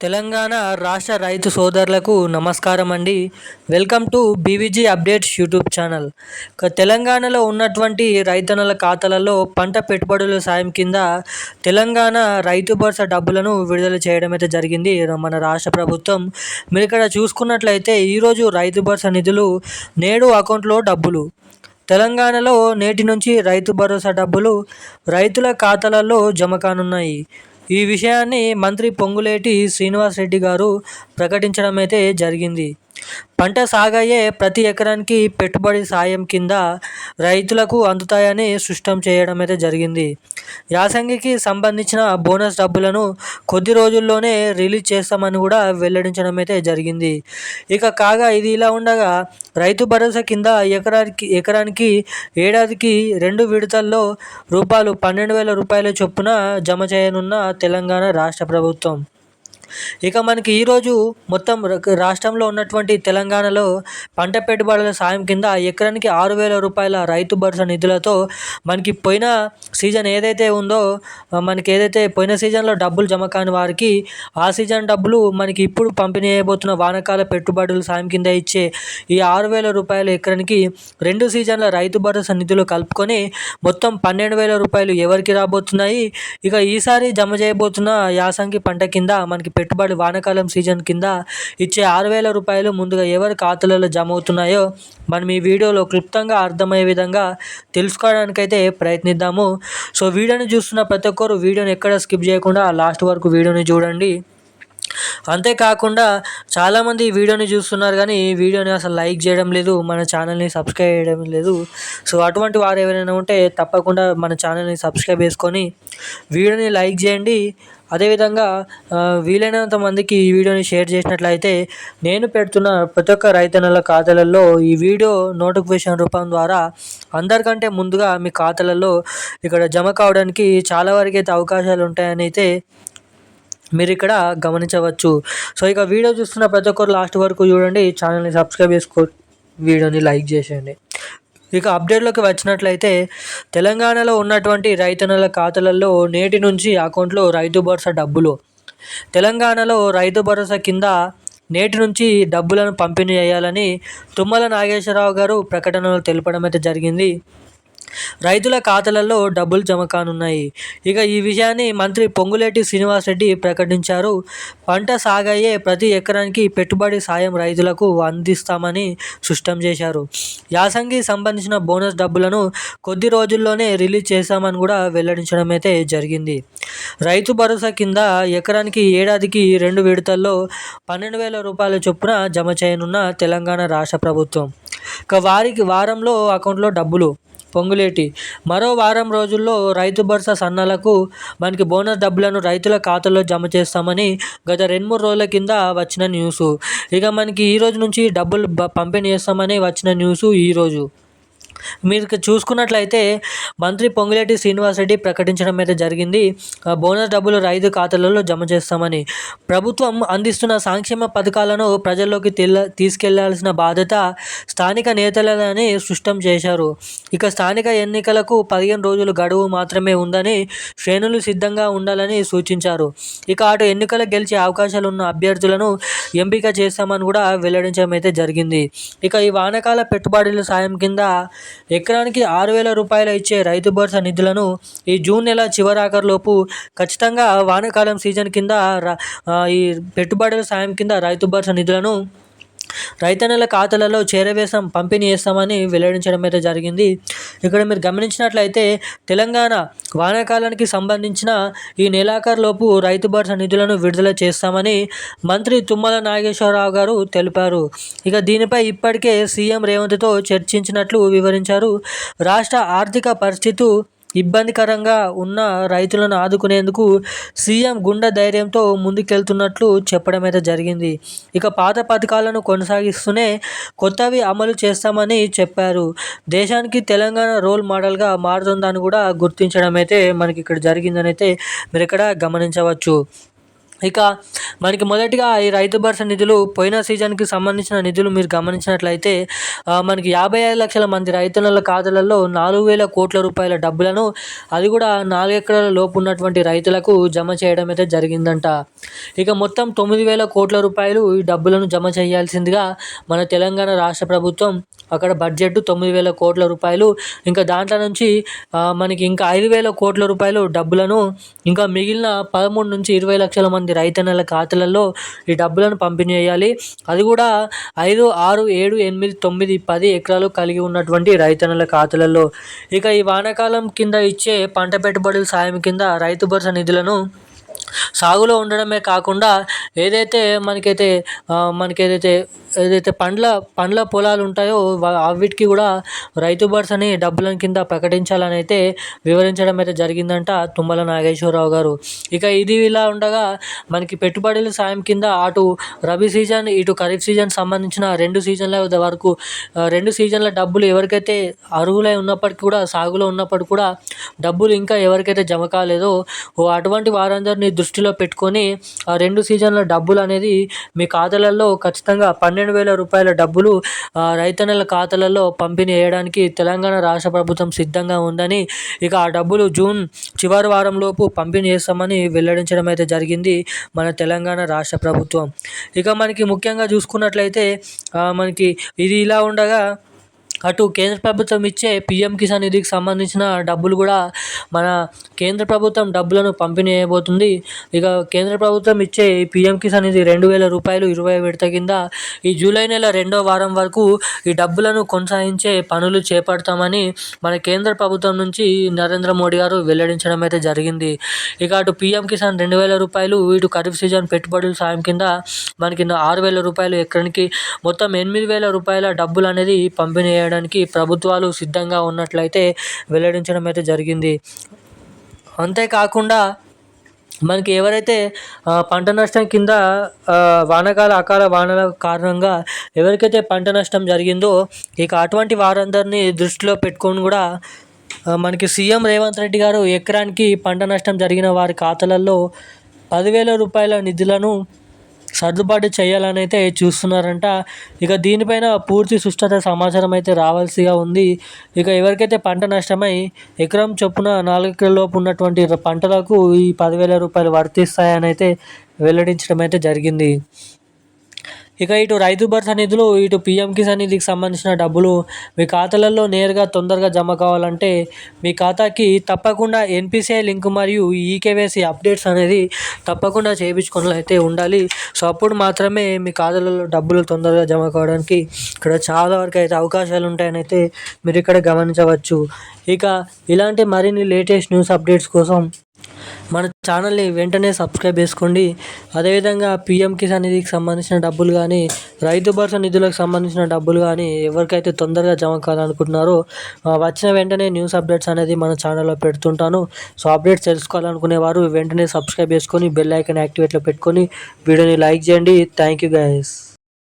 తెలంగాణ రాష్ట్ర రైతు సోదరులకు నమస్కారం అండి welcome to BVG updates YouTube channel. తెలంగాణలో ఉన్నటువంటి రైతన్నల ఖాతాలలో పంట పెట్టుబడుల సాయం కింద తెలంగాణ రైతు భరోసా డబ్బులను విడుదల చేయడం అయితే జరిగింది. మన రాష్ట్ర ప్రభుత్వం. మీరు ఇక్కడ చూసుకున్నట్లయితే ఈరోజు రైతు భరోసా నిధులు నేడు అకౌంట్లో డబ్బులు. తెలంగాణలో నేటి నుంచి రైతు భరోసా డబ్బులు రైతుల ఖాతాలలో జమ కానున్నాయి. ఈ విషయాన్ని మంత్రి పొంగులేటి శ్రీనివాస్ రెడ్డి గారు ప్రకటించడం అయితే జరిగింది. పంట సాగయ్యే ప్రతి ఎకరానికి పెట్టుబడి సాయం కింద రైతులకు అందుతాయని స్పష్టం చేయడం అయితే జరిగింది. యాసంగికి సంబంధించిన బోనస్ డబ్బులను కొద్ది రోజుల్లోనే రిలీజ్ చేస్తామని కూడా వెల్లడించడం అయితే జరిగింది. ఇక కాగా ఇది ఇలా ఉండగా రైతు భరోసా కింద ఎకరానికి ఎకరానికి ఏడాదికి రెండు విడతల్లో రూపాయలు పన్నెండు వేల రూపాయల చొప్పున జమ చేయనున్న తెలంగాణ రాష్ట్ర ప్రభుత్వం. ఇక మనకి ఈరోజు మొత్తం రాష్ట్రంలో ఉన్నటువంటి తెలంగాణలో పంట పెట్టుబడుల సాయం కింద ఎకరానికి ఆరు వేల రూపాయల రైతు భరోసా నిధులతో మనకి పోయిన సీజన్ ఏదైతే ఉందో మనకి ఏదైతే పోయిన సీజన్లో డబ్బులు జమ కాని వారికి ఆ సీజన్ డబ్బులు మనకి ఇప్పుడు పంపిణీ చేయబోతున్న వానకాల పెట్టుబడుల సాయం కింద ఇచ్చే ఈ ఆరు వేల రూపాయల ఎకరానికి రెండు సీజన్ల రైతు భరోసా నిధులు కలుపుకొని మొత్తం పన్నెండు వేల రూపాయలు ఎవరికి రాబోతున్నాయి? ఇక ఈసారి జమ చేయబోతున్న యాసంగి పంట కింద మనకి పెట్టుబడి వానాకాలం సీజన్ కింద ఇచ్చే ఆరు వేల రూపాయలు ముందుగా ఎవరి ఖాతాలలో జమ అవుతున్నాయో మనం ఈ వీడియోలో క్లుప్తంగా అర్థమయ్యే విధంగా తెలుసుకోవడానికైతే ప్రయత్నిద్దాము. సో వీడియోని చూస్తున్న ప్రతి ఒక్కరు వీడియోని ఎక్కడ స్కిప్ చేయకుండా లాస్ట్ వరకు వీడియోని చూడండి. అంతేకాకుండా చాలామంది ఈ వీడియోని చూస్తున్నారు కానీ ఈ వీడియోని అసలు లైక్ చేయడం లేదు మన ఛానల్ని సబ్స్క్రైబ్ చేయడం లేదు. సో అటువంటి వారు ఎవరైనా ఉంటే తప్పకుండా మన ఛానల్ని సబ్స్క్రైబ్ చేసుకొని వీడియోని లైక్ చేయండి. అదేవిధంగా వీలైనంత మందికి ఈ వీడియోని షేర్ చేసినట్లయితే నేను పెడుతున్న ప్రతి ఒక్క రైతన్నల ఖాతాలలో ఈ వీడియో నోటిఫికేషన్ రూపం ద్వారా అందరికంటే ముందుగా మీ ఖాతాలలో ఇక్కడ జమ కావడానికి చాలా వరకు అయితే అవకాశాలు ఉంటాయని అయితే మీరు ఇక్కడ గమనించవచ్చు. సో ఇక వీడియో చూస్తున్న ప్రతి ఒక్కరు లాస్ట్ వరకు చూడండి. ఛానల్ని సబ్స్క్రైబ్ చేసుకో వీడియోని లైక్ చేసేయండి. ఇక అప్డేట్లోకి వచ్చినట్లయితే తెలంగాణలో ఉన్నటువంటి రైతన్నల ఖాతాలలో నేటి నుంచి అకౌంట్లో రైతు భరోసా డబ్బులు. తెలంగాణలో రైతు భరోసా కింద నేటి నుంచి డబ్బులను పంపిణీ చేయాలని తుమ్మల నాగేశ్వరరావు గారు ప్రకటనలో తెలపడం అయితే జరిగింది. రైతుల ఖాతాలలో డబ్బులు జమ కానున్నాయి. ఇక ఈ విషయాన్ని మంత్రి పొంగులేటి శ్రీనివాసరెడ్డి ప్రకటించారు. పంట సాగయ్యే ప్రతి ఎకరానికి పెట్టుబడి సాయం రైతులకు అందిస్తామని స్పష్టం చేశారు. యాసంగి సంబంధించిన బోనస్ డబ్బులను కొద్ది రోజుల్లోనే రిలీజ్ చేశామని కూడా వెల్లడించడం అయితే జరిగింది. రైతు భరోసా కింద ఎకరానికి ఏడాదికి రెండు విడతల్లో పన్నెండు వేల రూపాయల చొప్పున జమ చేయనున్న తెలంగాణ రాష్ట్ర ప్రభుత్వం. ఇక వారికి వారంలో అకౌంట్లో డబ్బులు పొంగులేటి. మరో వారం రోజుల్లో రైతు భరోసా సన్నాలకు మనకి బోనస్ డబ్బులను రైతుల ఖాతాలో జమ చేస్తామని గత రెండు మూడు రోజుల కింద వచ్చిన న్యూసు. ఇక మనకి ఈ రోజు నుంచి డబ్బులు పంపిణీ చేస్తామని వచ్చిన న్యూసు ఈరోజు మీరు చూసుకున్నట్లయితే మంత్రి పొంగులేటి శ్రీనివాసరెడ్డి ప్రకటించడం అయితే జరిగింది. బోనస్ డబ్బులు రైతు ఖాతాలలో జమ చేస్తామని. ప్రభుత్వం అందిస్తున్న సంక్షేమ పథకాలను ప్రజల్లోకి తెల్ల తీసుకెళ్ళాల్సిన బాధ్యత స్థానిక నేతలని స్పష్టం చేశారు. ఇక స్థానిక ఎన్నికలకు పదిహేను రోజులు గడువు మాత్రమే ఉందని శ్రేణులు సిద్ధంగా ఉండాలని సూచించారు. ఇక అటు ఎన్నికలు గెలిచే అవకాశాలు ఉన్న అభ్యర్థులను ఎంపిక చేస్తామని కూడా వెల్లడించడం అయితే జరిగింది. ఇక ఈ వానకాల పెట్టుబడుల సాయం కింద ఎకరానికి ఆరు వేల రూపాయలు ఇచ్చే రైతు భరోసా నిధులను ఈ జూన్ నెల చివరాఖరులోపు ఖచ్చితంగా వానాకాలం సీజన్ కింద ఈ పెట్టుబడుల సాయం కింద రైతు భరోసా నిధులను రైతన్నల ఖాతాలలో చేరవేశం పంపిణీ చేస్తామని వెల్లడించడం అయితే జరిగింది. ఇక్కడ మీరు గమనించినట్లయితే తెలంగాణ వానాకాలానికి సంబంధించిన ఈ నెలాఖరులోపు రైతు భరోసా నిధులను విడుదల చేస్తామని మంత్రి తుమ్మల నాగేశ్వరరావు గారు తెలిపారు. ఇక దీనిపై ఇప్పటికే సీఎం రేవంత్తో చర్చించినట్లు వివరించారు. రాష్ట్ర ఆర్థిక పరిస్థితి ఇబ్బందికరంగా ఉన్న రైతులను ఆదుకునేందుకు సీఎం గుండె ధైర్యంతో ముందుకెళ్తున్నట్లు చెప్పడం అయితే జరిగింది. ఇక పాత పథకాలను కొనసాగిస్తూనే కొత్తవి అమలు చేస్తామని చెప్పారు. దేశానికి తెలంగాణ రోల్ మోడల్గా మారుతుందని కూడా గుర్తించడం అయితే మనకి ఇక్కడ జరిగిందని అయితే మీరు ఇక్కడ గమనించవచ్చు. ఇక మనకి మొదటిగా ఈ రైతు భరోసా నిధులు పోయిన సీజన్కి సంబంధించిన నిధులు మీరు గమనించినట్లయితే మనకి యాభై ఐదు లక్షల మంది రైతుల ఖాతాలలో నాలుగు వేల కోట్ల రూపాయల డబ్బులను అది కూడా నాలుగు ఎకరాల లోపు ఉన్నటువంటి రైతులకు జమ చేయడం అయితే జరిగిందంట. ఇక మొత్తం తొమ్మిది వేల కోట్ల రూపాయలు ఈ డబ్బులను జమ చేయాల్సిందిగా మన తెలంగాణ రాష్ట్ర ప్రభుత్వం అక్కడ బడ్జెట్ తొమ్మిది వేల కోట్ల రూపాయలు ఇంకా దాంట్లో నుంచి మనకి ఇంకా ఐదు వేల కోట్ల రూపాయలు డబ్బులను ఇంకా మిగిలిన పదమూడు నుంచి ఇరవై లక్షల మంది రైతన్నల ఖాతాలలో ఈ డబ్బులను పంపిణీ చేయాలి. అది కూడా ఐదు ఆరు ఏడు ఎనిమిది తొమ్మిది పది ఎకరాలు కలిగి ఉన్నటువంటి రైతన్నల ఖాతాలలో. ఇక ఈ వానాకాలం కింద ఇచ్చే పంట పెట్టుబడుల సాయం కింద రైతు భరోసా నిధులను సాగులో ఉండడమే కాకుండా ఏదైతే మనకైతే మనకి ఏదైతే పండ్ల పండ్ల పొలాలు ఉంటాయో వాటికి కూడా రైతు భరోసాని డబ్బుల కింద ప్రకటించాలని అయితే వివరించడం అయితే జరిగిందంట తుమ్మల నాగేశ్వరరావు గారు. ఇక ఇది ఇలా ఉండగా మనకి పెట్టుబడుల సాయం కింద అటు రబీ సీజన్ ఇటు ఖరీఫ్ సీజన్ సంబంధించిన రెండు సీజన్ల వరకు రెండు సీజన్ల డబ్బులు ఎవరికైతే అర్హులై ఉన్నప్పటికీ కూడా సాగులో ఉన్నప్పటికీ కూడా డబ్బులు ఇంకా ఎవరికైతే జమ కాలేదో అటువంటి వారందరినీ దృష్టిలో పెట్టుకొని ఆ రెండు సీజన్ల డబ్బులు అనేది మీ ఖాతాలలో ఖచ్చితంగా పన్నెండు వేల రూపాయల డబ్బులు రైతన్నల ఖాతాలలో పంపిణీ చేయడానికి తెలంగాణ రాష్ట్ర ప్రభుత్వం సిద్ధంగా ఉందని ఇక ఆ డబ్బులు జూన్ చివరి వారంలోపు పంపిణీ చేస్తామని వెల్లడించడం అయితే జరిగింది మన తెలంగాణ రాష్ట్ర ప్రభుత్వం. ఇక మనకి ముఖ్యంగా చూసుకున్నట్లయితే మనకి ఇది ఇలా ఉండగా అటు కేంద్ర ప్రభుత్వం ఇచ్చే పిఎం కిసాన్ నిధికి సంబంధించిన డబ్బులు కూడా మన కేంద్ర ప్రభుత్వం డబ్బులను పంపిణీ చేయబోతుంది. ఇక కేంద్ర ప్రభుత్వం ఇచ్చే పిఎం కిసాన్ నిధి రెండు వేల రూపాయలు ఇరవై విడత కింద ఈ జూలై నెల రెండో వారం వరకు ఈ డబ్బులను కొనసాగించే పనులు చేపడతామని మన కేంద్ర ప్రభుత్వం నుంచి నరేంద్ర మోడీ గారు వెల్లడించడం అయితే జరిగింది. ఇక అటు పిఎం కిసాన్ రెండు వేల రూపాయలు ఇటు ఖరీఫ్ సీజన్ పెట్టుబడుల సాయం కింద మనకి ఆరు వేల రూపాయలు ఎక్కడికి మొత్తం ఎనిమిది వేల రూపాయల డబ్బులు అనేది పంపిణీ చేయడానికి ప్రభుత్వాలు సిద్ధంగా ఉన్నట్లయితే వెల్లడించడం అయితే జరిగింది. అంతేకాకుండా మనకి ఎవరైతే పంట నష్టం కింద వానకాల అకాల వానల కారణంగా ఎవరికైతే పంట నష్టం జరిగిందో ఇక అటువంటి వారందరినీ దృష్టిలో పెట్టుకొని కూడా మనకి సీఎం రేవంత్ రెడ్డి గారు ఎకరానికి పంట నష్టం జరిగిన వారి ఖాతాలలో పదివేల రూపాయల నిధులను సర్దుబాటు చేయాలని అయితే చూస్తున్నారంట. ఇక దీనిపైన పూర్తి సుష్టత సమాచారం అయితే రావాల్సిగా ఉంది. ఇక ఎవరికైతే పంట నష్టమై ఎకరం చొప్పున నాలుగు లోపు ఉన్నటువంటి పంటలకు ఈ పదివేల రూపాయలు వర్తిస్తాయని అయితే వెల్లడించడం అయితే జరిగింది. ఇక ఇటు రైతు భరోసా నిధులు ఇటు పిఎం కిసాన్ నిధికి సంబంధించిన డబ్బులు మీ ఖాతాలలో నేరుగా తొందరగా జమ కావాలంటే మీ ఖాతాకి తప్పకుండా ఎన్పిసిఐ లింక్ మరియు ఈకేవైసీ అప్డేట్స్ అనేది తప్పకుండా చేయించుకున్నట్లయితే అయితే ఉండాలి. సో అప్పుడు మాత్రమే మీ ఖాతాలలో డబ్బులు తొందరగా జమ కావడానికి ఇక్కడ చాలా వరకు అయితే అవకాశాలు ఉంటాయని అయితే మీరు ఇక్కడ గమనించవచ్చు. ఇక ఇలాంటి మరిన్ని లేటెస్ట్ న్యూస్ అప్డేట్స్ కోసం మన ఛానల్ని వెంటనే సబ్స్క్రైబ్ చేసుకోండి. అదేవిధంగా పిఎం కిసాన్ నిధికి సంబంధించిన డబ్బులు కానీ రైతు భరోసా నిధులకు సంబంధించిన డబ్బులు కానీ ఎవరికైతే తొందరగా జమ కావాలనుకుంటున్నారో వచ్చిన వెంటనే న్యూస్ అప్డేట్స్ అనేది మన ఛానల్లో పెడుతుంటాను. సో అప్డేట్స్ తెలుసుకోవాలనుకునే వారు వెంటనే సబ్స్క్రైబ్ చేసుకొని బెల్ ఐకన్ యాక్టివేట్లో పెట్టుకొని వీడియోని లైక్ చేయండి. Thank you guys